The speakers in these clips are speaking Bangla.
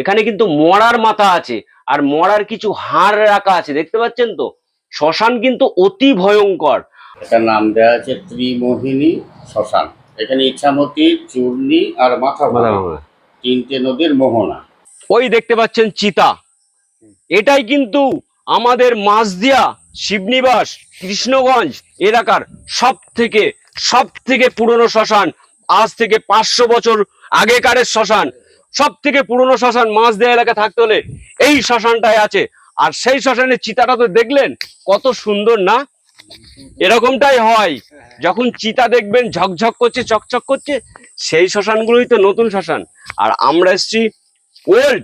এখানে কিন্তু মরার মাথা আছে আর মরার কিছু হাড় রাখা আছে দেখতে পাচ্ছেন তো? শ্মশান কিন্তু অতি ভয়ঙ্কর। এটার নাম দেওয়া আছে ত্রিমোহিনী শ্মশান। এখানে ইচ্ছামতি চূর্ণী আর মাথা তিনটে নদীর মোহনা। ওই দেখতে পাচ্ছেন চিতা। এটাই কিন্তু আমাদের মাঝদিয়া শিবনিবাস কৃষ্ণগঞ্জ এলাকার সব থেকে সব থেকে পুরনো শ্মশান আজ থেকে পাঁচশো বছর আগেকারের শ্মশান। সব থেকে পুরনো শ্মশান মাঝদিয়া এলাকা থাকতে হলে এই শ্মশানটাই আছে। আর সেই শ্মশানের চিতাটা তো দেখলেন, কত সুন্দর না? এরকমটাই হয়। যখন চিতা দেখবেন, ঝকঝক করছে, চকচক করছে, সেই শ্মশানগুলোই তো নতুন শ্মশান। আর আমরা এসছি ওল্ড,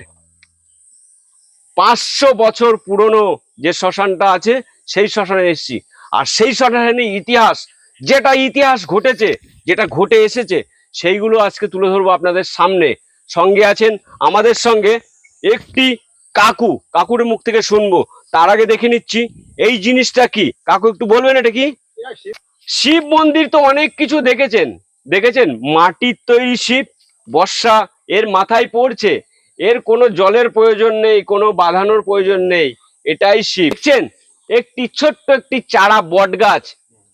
পাঁচশো বছর পুরনো যে শ্মশানটা আছে, সেই শ্মশানে এসছি। আর সেই শ্মশানের ইতিহাস, যেটা ইতিহাস ঘটেছে, যেটা ঘটে এসেছে, সেইগুলো আজকে তুলে ধরবো আপনাদের সামনে। সঙ্গে আছেন আমাদের সঙ্গে একটি কাকু। কাকুর মুখ থেকে শুনব। তার আগে দেখে নিচ্ছি, এই জিনিসটা কি? কাকু, একটু বলবেন এটা কি? শিব মন্দির তো অনেক কিছু দেখেছেন। দেখেছেন? মাটির তৈরি শিব, বর্ষা, এর মাথায় পড়ছে। এর কোনো জলের প্রয়োজন নেই, কোনো বাঁধানোর প্রয়োজন নেই। এটাই শিব। দেখছেন? একটি ছোট্ট একটি চারা বট গাছ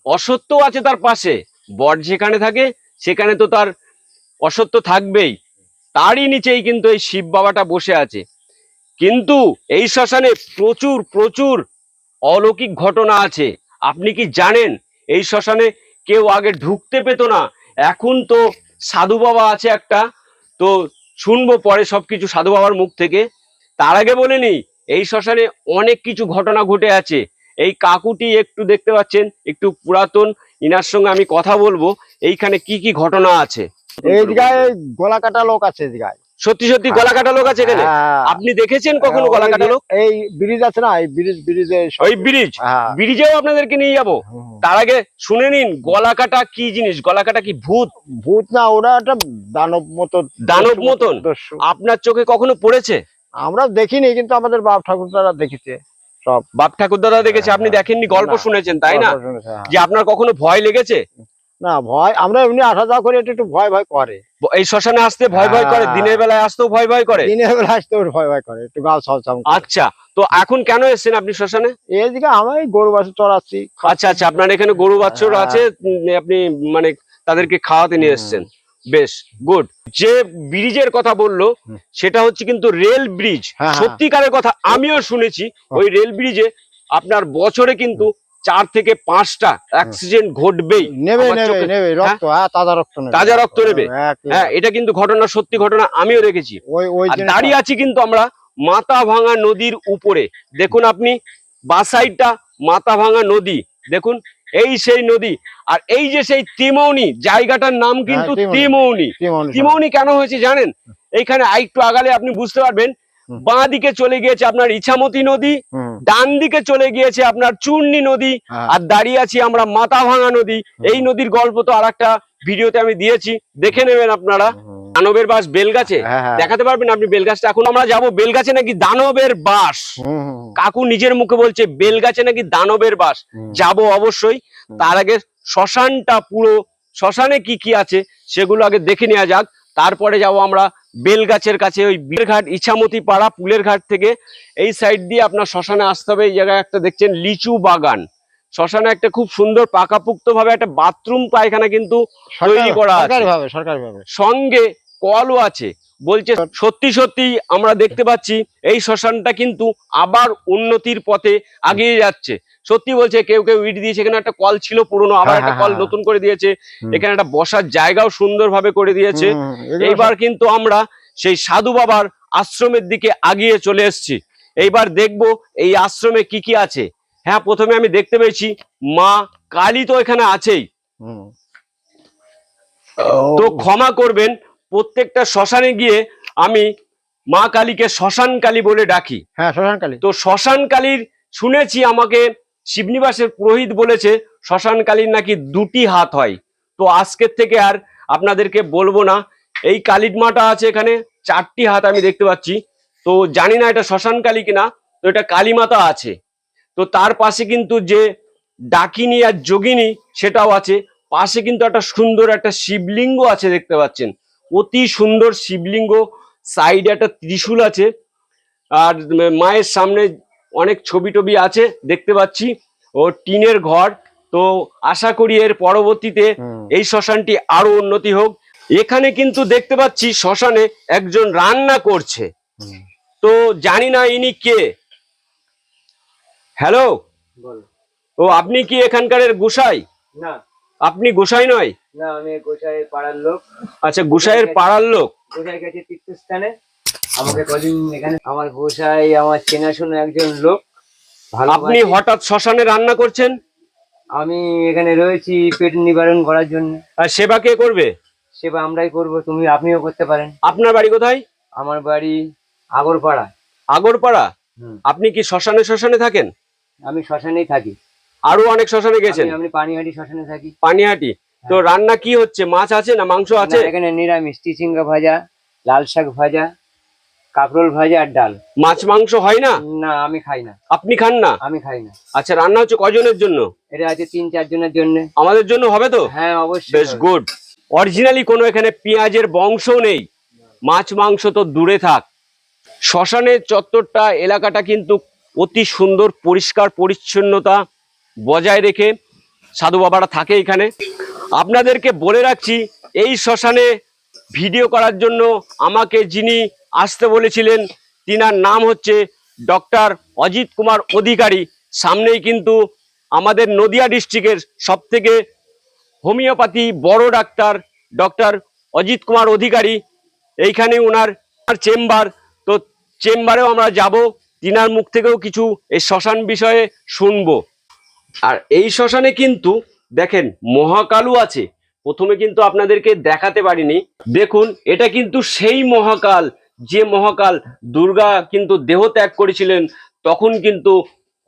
অসত্য আছে তার পাশে। বট যেখানে থাকে, সেখানে তো তার অসত্য থাকবেই। তারই নিচেই কিন্তু এই শিব বাবাটা বসে আছে। কিন্তু এই শ্মশানে প্রচুর প্রচুর অলৌকিক ঘটনা আছে। আপনি কি জানেন, এই শ্মশানে কেউ আগে ঢুকতে পেত না? এখন তো সাধু বাবা আছে একটা। তো শুনব পরে সব কিছু সাধু বাবার মুখ থেকে। তার আগে বলে নি এই শ্মশানে অনেক কিছু ঘটনা ঘটে আছে। এই কাকুটি একটু দেখতে পাচ্ছেন, একটু পুরাতন। ইনার সঙ্গে আমি কথা বলব, এইখানে কি কি ঘটনা আছে? এই জায়গায় গলা কাটা লোক আছে এই জায়গায় সত্যি সত্যি গলা কাটা লোক আছে এখানে? হ্যাঁ। আপনি দেখেছেন কখনো গলা কাটা লোক? এই ব্রিজ আছে না এই ব্রিজ ব্রিজে ওই ব্রিজ? হ্যাঁ। ব্রিজেও আপনাদেরকে নিয়ে যাব। তার আগে শুনে নিন গলা কাটা কি জিনিস? গলা কাটা কি ভূত? ভূত না ওরা একটা দানব মতো দানব মতন? আপনার চোখে কখনো পড়েছে? আমরা দেখিনি কিন্তু আমাদের বাপ ঠাকুর দ্বারা দেখেছে সব। বাপ ঠাকুর দাদা দেখেছে আপনি দেখেননি গল্প শুনেছেন তাই না? হ্যাঁ। যে আপনার কখনো ভয় লেগেছে? না ভয় আমরা এমনি আসা যাওয়া করি একটু ভয় ভয় করে। এই শ্মশানে আসতে ভয় ভয় করে হ্যাঁ। দিনের বেলায় আসতেও ভয় ভয় করে? দিনের বেলা আসতেও ভয় ভয় করে একটু গাও সবসাম আচ্ছা তো এখন কেন এসেছেন আপনি শ্মশানে? এইদিকে আমি এই গরু বাছুর চড়াচ্ছি। আচ্ছা আচ্ছা আপনার এখানে গরু বাছুর। আছে আপনি মানে তাদেরকে খাওয়াতে নিয়ে এসেছেন। বেশ গুড। যে ব্রিজের কথা বলল সেটা হচ্ছে কিন্তু রেল ব্রিজ। হ্যাঁ, হ্যাঁ। সত্যিকারের কথা আমিও শুনেছি ওই রেল ব্রিজে আপনার বছরে কিন্তু চার থেকে পাঁচটা অ্যাক্সিডেন্ট ঘটবেই। নেবে নেবে নেবে রক্ত হ্যাঁ তাজা রক্ত নেবে। তাজা রক্ত নেবে? হ্যাঁ এটা কিন্তু ঘটনা সত্যি ঘটনা আমিও দেখেছি। দাঁড়িয়ে আছি কিন্তু আমরা মাথা ভাঙা নদীর উপরে। দেখুন আপনি বাসাইডটা মাথা ভাঙা নদী। দেখুন এই সেই নদী। আর এই যে সেই তিমৌনি জায়গাটার নাম কিন্তু হ্যাঁ, তিমৌনি। তিমৌনি কেন হয়েছে জানেন? এইখানে আরেকটু আগালে আপনি বুঝতে পারবেন। বাঁ দিকে চলে গিয়েছে আপনার ইছামতি নদী ডান দিকে চলে গিয়েছে আপনার চূর্ণি নদী হ্যাঁ। আর দাঁড়িয়ে আছি আমরা মাথা ভাঙা নদী এই নদীর গল্প তো আর একটা ভিডিওতে আমি দিয়েছি দেখে নেবেন আপনারা। দানবের বাস বেলগাছে। হ্যাঁ, হ্যাঁ। দেখাতে পারবেন আপনি বেলগাছটা। এখন আমরা যাব বেলগাছে নাকি দানবের বাস? কাকু নিজের মুখে বলছে বেলগাছে নাকি দানবের বাস। যাব অবশ্যই। তার আগে শ্মশানটা পুরো শ্মশানে কি কি আছে সেগুলো আগে দেখে নেওয়া যাক। তারপরে যাব আমরা বেলগাছের কাছে ওই বীরঘাট ইছামতি পাড়া পুলের ঘাট থেকে এই সাইড দিয়ে আপনার শ্মশানে আসতে হবে। এই জায়গায় একটা দেখছেন লিচু বাগান। শ্মশানে একটা খুব সুন্দর পাকাপুক্ত ভাবে একটা বাথরুম পায়খানা কিন্তু তৈরি করা আছে। সঙ্গে কলও আছে। বলছে সত্যি সত্যি আমরা দেখতে পাচ্ছি এই শ্মশানটা কিন্তু আবার উন্নতির পথে আগিয়ে যাচ্ছে। সত্যি বলছে কেউ কেউ ইট দিয়েছে এখানে একটা কল ছিল পুরনো আবার হ্যাঁ, একটা হ্যাঁ, কল হ্যাঁ। নতুন করে দিয়েছে। এখানে একটা বসার জায়গাও সুন্দরভাবে করে দিয়েছে। এইবার কিন্তু আমরা সেই সাধু বাবার আশ্রমের দিকে আগিয়ে চলে এসেছি। এইবার দেখব এই আশ্রমে কি কি আছে। হ্যাঁ প্রথমে আমি দেখতে পেয়েছি মা কালী তো এখানে আছেই। তো ক্ষমা করবেন প্রত্যেকটা শ্মশানে গিয়ে আমি মা কালীকে শ্মশান কালী বলে ডাকি। হ্যাঁ শ্মশানকালী তো শ্মশান কালীর শুনেছি আমাকে শিবনিবাসের পুরোহিত বলেছে শ্মশান কালীর নাকি দুটি হাত হয়। তো আজকের থেকে আর আপনাদেরকে বলব না। এই কালীর মাটা আছে এখানে চারটি হাত আমি দেখতে পাচ্ছি। তো জানি না এটা শ্মশান কালী কিনা তো এটা কালী মাতা আছে। তো তার পাশে কিন্তু যে ডাকিনী আর যোগিনী সেটাও আছে। পাশে কিন্তু একটা সুন্দর একটা শিবলিঙ্গ আছে দেখতে পাচ্ছেন। অতি সুন্দর শিবলিঙ্গ সাইডে একটা ত্রিশূল আছে আর মায়ের সামনে অনেক ছবি টবি আছে দেখতে পাচ্ছি। ও টিনের ঘর তো আশা করি এর পরবর্তীতে এই শ্মশানটি আরও উন্নতি হোক। এখানে কিন্তু দেখতে পাচ্ছি শ্মশানে একজন রান্না করছে। তো জানি না ইনি কে। হ্যালো ও আপনি কি এখানকার গোসাই? না। আপনি গোসাই নয়? না আমি গোসাই পাড়ার লোক। আচ্ছা গোসাইয়ের পাড়ার লোক? গোসাই গেছে তীর্থস্থানে। আমাকে কদিন এখানে আমার গোসাই আমার চেনাশোনা একজন লোক। আপনি হঠাৎ শ্মশানে রান্না করছেন? আমি এখানে রয়েছি পেট নিবারণ করার জন্য। আর সেবা কে করবে? সেবা আমরাই করব তুমি আপনিও করতে পারেন। আপনার বাড়ি কোথায়? আমার বাড়ি আগরপাড়া। আগরপাড়া? আপনি কি শ্মশানে শ্মশানে থাকেন? আমি শ্মশানেই থাকি। আরও অনেক শ্মশানে গেছেন? আমি- পানিহাটি শ্মশানে থাকি। পানিহাটি। তো রান্না কি হচ্ছে? মাছ আছে না মাংস আছে? এখানে নিরামিষ চিচিঙ্গা ভাজা লাল শাক ভাজা কাঁকরোল ভাজা আর ডাল। মাছ মাংস হয় না? না আমি খাই না। আপনি খান না? আমি খাই না। আচ্ছা রান্না হচ্ছে কজনের জন্য? এটা আছে তিন চার জনের জন্য। আমাদের জন্য হবে তো? হ্যাঁ অবশ্যই বেশ গুড। অরিজিনালি কোনো এখানে পেঁয়াজের বংশ নেই। মাছ মাংস তো দূরে থাক। শ্মশানের চত্বরটা এলাকাটা কিন্তু অতি সুন্দর পরিষ্কার পরিচ্ছন্নতা। বজায় রেখে সাধু বাবারা থাকে এখানে। আপনাদেরকে বলে রাখছি, এই শ্মশানে ভিডিও করার জন্য আমাকে যিনি আসতে বলেছিলেন, তিনার নাম হচ্ছে ডক্টর অজিত কুমার অধিকারী। সামনেই কিন্তু আমাদের নদিয়া ডিস্ট্রিক্টের সব থেকে হোমিওপ্যাথি বড় ডাক্তার ডক্টর অজিত কুমার অধিকারী। এইখানে ওনার চেম্বার, তো চেম্বারেও আমরা যাব, তিনার মুখ থেকেও কিছু এই শ্মশান বিষয়ে শুনব। আর এই শ্মশানে কিন্তু দেখেন মহাকালু আছে। প্রথমে কিন্তু আপনাদেরকে দেখাতে পারিনি। দেখুন, এটা কিন্তু সেই মহাকাল, যে মহাকাল দুর্গা কিন্তু দেহ ত্যাগ করেছিলেন, তখন কিন্তু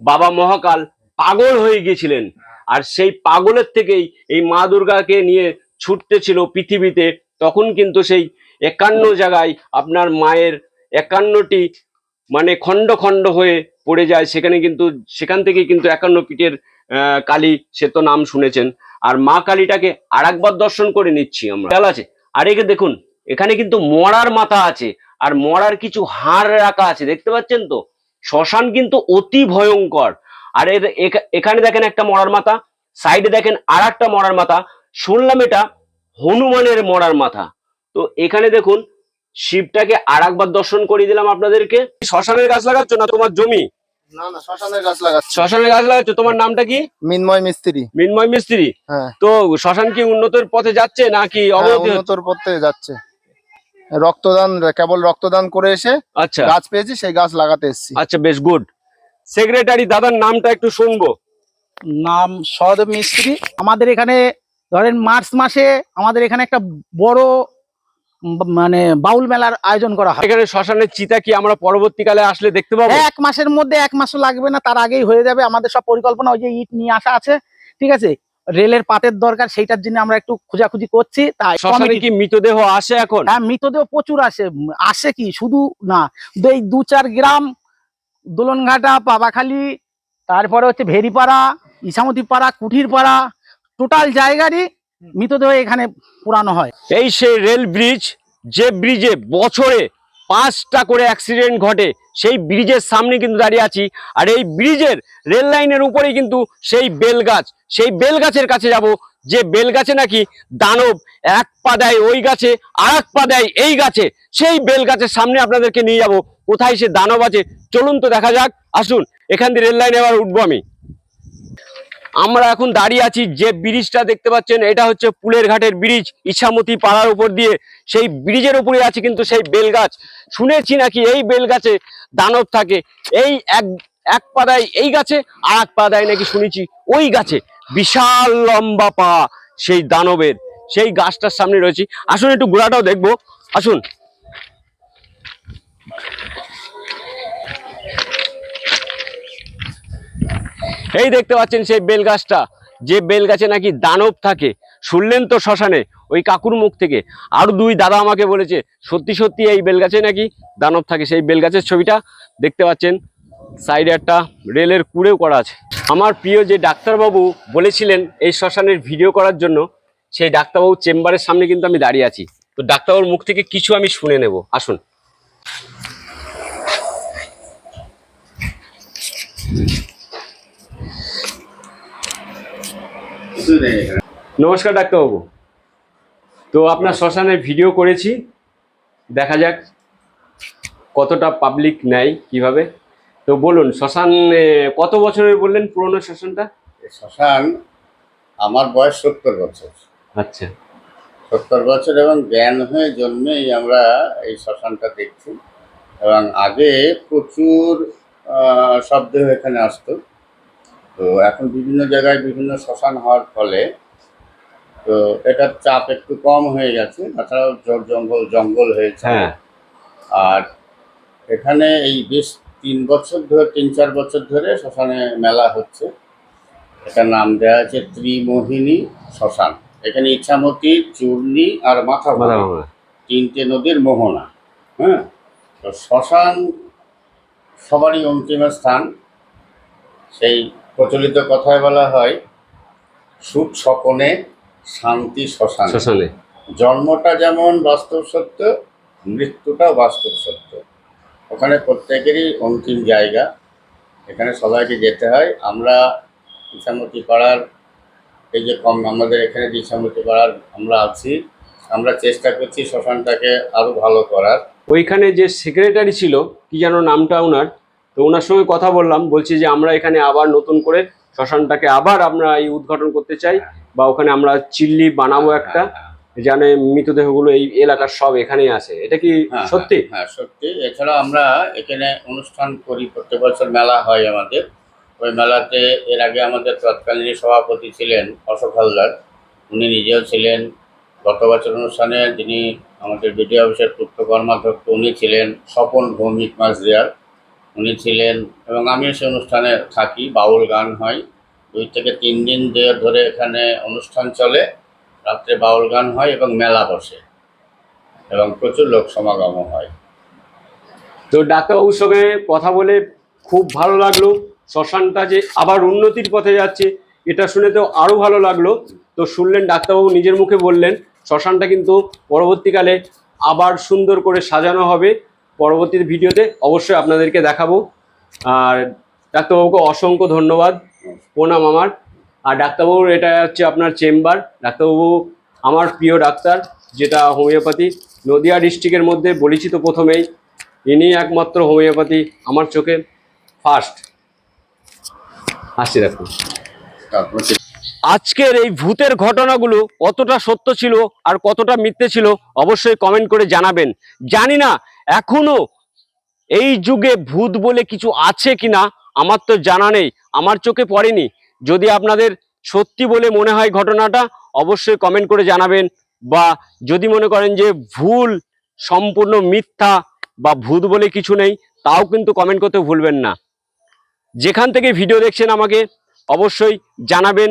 বাবা মহাকাল পাগল হয়ে গিয়েছিলেন। আর সেই পাগলের থেকেই এই মা দুর্গাকে নিয়ে ছুটতেছিল পৃথিবীতে। তখন কিন্তু সেই একান্ন জায়গায় আপনার মায়ের একান্নটি মানে খণ্ড খণ্ড হয়ে পড়ে যায়। সেখানে কিন্তু, সেখান থেকে কিন্তু একান্ন পিঠের কালী, সে তো নাম শুনেছেন। আর মা কালীটাকে আর দর্শন করে নিচ্ছি আমরা। খেয়াল আছে? আর একে দেখুন, এখানে কিন্তু মরার মাথা আছে, আর মরার কিছু হাড় রাখা আছে, দেখতে পাচ্ছেন তো? শ্মশান কিন্তু অতি ভয়ঙ্কর। আর এর এখা- এখানে দেখেন একটা মরার মাথা, সাইডে দেখেন আর একটা মরার মাথা, শুনলাম এটা হনুমানের মরার মাথা। তো এখানে দেখুন, শিবটাকে আর একবার দর্শন করিয়ে দিলাম আপনাদেরকে। শ্মশানের গাছ লাগাচ্ছ না তোমার জমি? শ্মশানের গাছ লাগাচ্ছে। গাছ লাগাচ্ছ? তোমার নামটা কি? মিনময় মিস্ত্রি। মিনময় মিস্ত্রি? হ্যাঁ। তো শ্মশান কি উন্নতির পথে যাচ্ছে নাকি হ্যাঁ, পথে যাচ্ছে। রক্তদান কেবল রক্তদান করে এসে আচ্ছা। গাছ পেয়েছি সেই গাছ লাগাতে এসেছি। আচ্ছা বেশ গুড। সেক্রেটারি দাদার নামটা একটু শুনব। নাম সহদেব মিস্ত্রি। আমাদের এখানে ধরেন মার্চ মাসে আমাদের এখানে একটা বড় মানে বাউল মেলার আয়োজন করা হয়। এখানে শ্মশানের চিতা কি আমরা পরবর্তীকালে আসলে দেখতে পাবো? এক মাসের মধ্যে এক মাসও লাগবে না তার আগেই হয়ে যাবে। আমাদের সব পরিকল্পনা ওই যে ইট নিয়ে আসা আছে ঠিক আছে? রেলের পাতের দরকার সেইটার জন্য আমরা একটু খোঁজাখুঁজি করছি তাই কি মৃতদেহ আসে এখন? হ্যাঁ মৃতদেহ প্রচুর আসে। আসে কি? শুধু না এই দু চার গ্রাম দোলনঘাটা পাবাখালি তারপরে হচ্ছে ভেরিপাড়া ইসামতি পাড়া কুঠির পাড়া টোটাল জায়গারই মৃতদেহ এখানে পুরানো হয়। এই সেই রেল ব্রিজ, যে ব্রিজে বছরে পাঁচটা করে অ্যাক্সিডেন্ট ঘটে, সেই ব্রিজের সামনে কিন্তু দাঁড়িয়ে আছি। আর এই ব্রিজের রেল লাইনের উপরেই কিন্তু সেই বেল গাছ সেই বেল গাছের কাছে যাব। যে বেল গাছে নাকি দানব এক পা দেয় ওই গাছে আর এক পা দেয় এই গাছে, সেই বেল গাছের সামনে আপনাদেরকে নিয়ে যাব। কোথায় সে দানব আছে, চলুন তো দেখা যাক। আসুন, এখান দিয়ে রেল লাইনে আবার উঠবো আমি। আমরা এখন দাঁড়িয়ে আছি যে ব্রিজটা দেখতে পাচ্ছেন, এটা হচ্ছে পুলের ঘাটের ব্রিজ, ইছামতি পাড়ার উপর দিয়ে। সেই ব্রিজের উপরে আছে কিন্তু সেই বেলগাছ। শুনেছি নাকি এই বেলগাছে দানব থাকে। এই এক এক পাদায় এই গাছে, আর এক পাদায় নাকি শুনেছি ওই গাছে বিশাল লম্বা পা সেই দানবের। সেই গাছটার সামনে রয়েছি। আসুন, একটু গোড়াটাও দেখব। আসুন। এই দেখতে পাচ্ছেন সেই বেল গাছটা যে বেল গাছে নাকি দানব থাকে। শুনলেন তো শ্মশানে, ওই কাকুর মুখ থেকে। আরও দুই দাদা আমাকে বলেছে, সত্যি সত্যি এই বেল গাছে নাকি দানব থাকে? সেই বেল গাছের ছবিটা দেখতে পাচ্ছেন। সাইডে একটা রেলের কুড়েও করা আছে। আমার প্রিয় যে ডাক্তারবাবু বলেছিলেন এই শ্মশানের ভিডিও করার জন্য, সেই ডাক্তারবাবু চেম্বারের সামনে কিন্তু আমি দাঁড়িয়ে আছি। তো ডাক্তারবাবুর মুখ থেকে কিছু আমি শুনে নেব। আসুন। কিছু নেই নমস্কার ডাক্তারবাবু। তো আপনার শ্মশানে ভিডিও করেছি। দেখা যাক কতটা পাবলিক নেয় কীভাবে। তো বলুন শ্মশান কত বছরের বললেন পুরনো শ্মশানটা? শ্মশান আমার বয়স সত্তর বছর। আচ্ছা। সত্তর বছর এবং জ্ঞান হয়ে জন্মেই আমরা এই শ্মশানটা দেখছি। এবং আগে প্রচুর শব্দ এখানে আসতো। তো এখন বিভিন্ন জায়গায় বিভিন্ন শ্মশান হওয়ার ফলে তো এটার চাপ একটু কম হয়ে গেছে। তাছাড়াও জল জঙ্গল জঙ্গল হয়েছে। হ্যাঁ। আর এখানে এই বেশ তিন বছর ধরে তিন চার বছর ধরে শ্মশানে মেলা হচ্ছে। এটার নাম দেওয়া আছে ত্রিমোহিনী শ্মশান। এখানে ইচ্ছামতি চূর্ণী আর মাথা মাথা তিনটে নদীর মোহনা। হ্যাঁ? তো শ্মশান সবারই অন্তিম স্থান। সেই প্রচলিত কথায় বলা হয় সুখ স্বপনে শান্তি শ্মশান। জন্মটা যেমন বাস্তব সত্য মৃত্যুটাও বাস্তব সত্য। ওখানে প্রত্যেকেরই অন্তিম জায়গা। এখানে সবাইকে যেতে হয়। আমরা ইছামতি পাড়ার এই যে কম আমাদের এখানে যে পাড়ার আমরা আছি আমরা চেষ্টা করছি শ্মশানটাকে আরও ভালো করার। ওইখানে যে সেক্রেটারি ছিল কি যেন নামটা ওনার? তো ওনার সঙ্গে কথা বললাম বলছি যে আমরা এখানে আবার নতুন করে শ্মশানটাকে আবার আমরা এই উদ্ঘাটন করতে চাই বা ওখানে আমরা চিল্লি বানাবো একটা জানে মৃতদেহগুলো এই এলাকার সব এখানেই আছে। এটা কি হ্যাঁ, সত্যি? হ্যাঁ, হ্যাঁ সত্যি। এছাড়া আমরা এখানে অনুষ্ঠান করি প্রত্যেক বছর মেলা হয় আমাদের। ওই মেলাতে এর আগে আমাদের তৎকালীন সভাপতি ছিলেন অশোক হালদার। উনি নিজেও ছিলেন। গত বছর অনুষ্ঠানে যিনি আমাদের বিডিও অফিসের পূর্ত কর্মাধ্যক্ষ উনি ছিলেন স্বপন ভৌমিক মাঝদিয়ার উনি ছিলেন এবং আমিও সে অনুষ্ঠানে থাকি, বাউল গান হয়। দুই থেকে তিন দিন ধরে- এখানে অনুষ্ঠান চলে। রাত্রে বাউল গান হয় এবং মেলা বসে এবং প্রচুর লোক সমাগম হয়। তো ডাক্তারবাবুর সঙ্গে কথা বলে খুব ভালো লাগল। শ্মশানটা যে আবার উন্নতির পথে যাচ্ছে, এটা শুনে তো আরও ভালো লাগল। তো শুনলেন ডাক্তারবাবু নিজের মুখে বললেন, শ্মশানটা কিন্তু পরবর্তীকালে আবার সুন্দর করে সাজানো হবে। পরবর্তী ভিডিওতে অবশ্যই আপনাদেরকে দেখাবো। আর ডাক্তারবাবুকে অসংখ্য ধন্যবাদ। প্রণাম আমার। আর ডাক্তারবাবুর এটা হচ্ছে আপনার চেম্বার। ডাক্তারবাবু আমার প্রিয় ডাক্তার, যেটা হোমিওপ্যাথি। নদিয়া ডিস্ট্রিক্টের মধ্যে বলেছি তো প্রথমেই, ইনি একমাত্র হোমিওপ্যাথি আমার চোখে ফার্স্ট আসছি ডাক্তার আজকের এই ভূতের ঘটনাগুলো কতটা সত্য ছিল আর কতটা মিথ্যে ছিল, অবশ্যই কমেন্ট করে জানাবেন। জানি না এখনও এই যুগে ভূত বলে কিছু আছে কিনা আমার তো জানা নেই, আমার চোখে পড়েনি। যদি আপনাদের সত্যি বলে মনে হয় ঘটনাটা, অবশ্যই কমেন্ট করে জানাবেন বা যদি মনে করেন যে ভুল, সম্পূর্ণ মিথ্যা বা ভূত বলে কিছু নেই, তাও কিন্তু কমেন্ট করতে ভুলবেন না। যেখান থেকে ভিডিও দেখছেন আমাকে, অবশ্যই জানাবেন।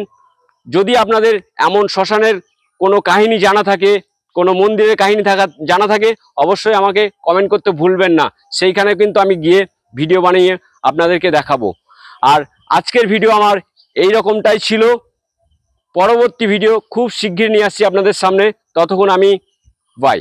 যদি আপনাদের এমন শ্মশানের কোনো কাহিনী জানা থাকে কোনো মন্দিরের কাহিনী থাকা জানা থাকে, অবশ্যই আমাকে কমেন্ট করতে ভুলবেন না। সেইখানে কিন্তু আমি গিয়ে ভিডিও বানিয়ে আপনাদেরকে দেখাবো। আর আজকের ভিডিও আমার এই রকমটাই ছিল। পরবর্তী ভিডিও খুব শীঘ্রই নিয়ে আসছি আপনাদের সামনে। ততক্ষণ আমি বাই